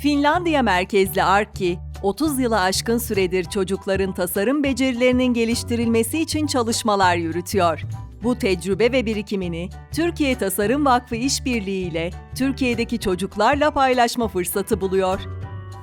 Finlandiya merkezli Arkki, 30 yılı aşkın süredir çocukların tasarım becerilerinin geliştirilmesi için çalışmalar yürütüyor. Bu tecrübe ve birikimini Türkiye Tasarım Vakfı işbirliği ile Türkiye'deki çocuklarla paylaşma fırsatı buluyor.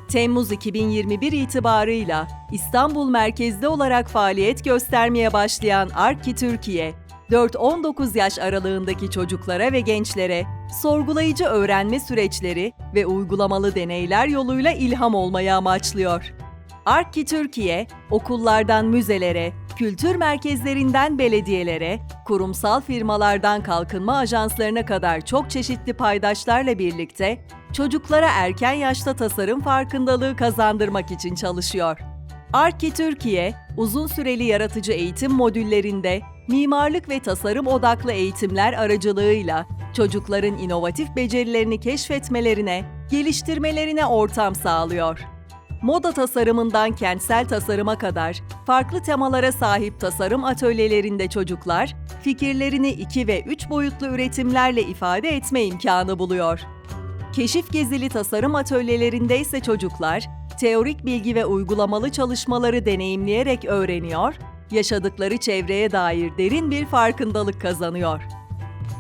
Temmuz 2021 itibarıyla İstanbul merkezli olarak faaliyet göstermeye başlayan Arkki Türkiye, 4-19 yaş aralığındaki çocuklara ve gençlere sorgulayıcı öğrenme süreçleri ve uygulamalı deneyler yoluyla ilham olmayı amaçlıyor. Arkki Türkiye, okullardan müzelere, kültür merkezlerinden belediyelere, kurumsal firmalardan kalkınma ajanslarına kadar çok çeşitli paydaşlarla birlikte çocuklara erken yaşta tasarım farkındalığı kazandırmak için çalışıyor. Arki Türkiye, uzun süreli yaratıcı eğitim modüllerinde mimarlık ve tasarım odaklı eğitimler aracılığıyla çocukların inovatif becerilerini keşfetmelerine, geliştirmelerine ortam sağlıyor. Moda tasarımından kentsel tasarıma kadar farklı temalara sahip tasarım atölyelerinde çocuklar fikirlerini iki ve üç boyutlu üretimlerle ifade etme imkanı buluyor. Keşif gezili tasarım atölyelerinde ise çocuklar teorik bilgi ve uygulamalı çalışmaları deneyimleyerek öğreniyor, yaşadıkları çevreye dair derin bir farkındalık kazanıyor.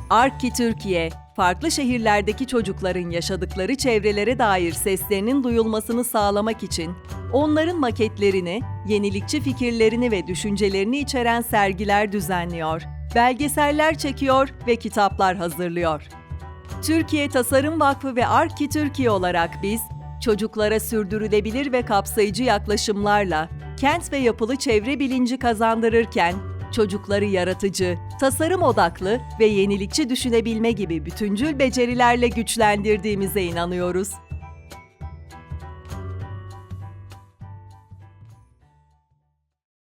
Arkki Türkiye, farklı şehirlerdeki çocukların yaşadıkları çevrelere dair seslerinin duyulmasını sağlamak için onların maketlerini, yenilikçi fikirlerini ve düşüncelerini içeren sergiler düzenliyor, belgeseller çekiyor ve kitaplar hazırlıyor. Türkiye Tasarım Vakfı ve Arkki Türkiye olarak biz, çocuklara sürdürülebilir ve kapsayıcı yaklaşımlarla kent ve yapılı çevre bilinci kazandırırken, çocukları yaratıcı, tasarım odaklı ve yenilikçi düşünebilme gibi bütüncül becerilerle güçlendirdiğimize inanıyoruz.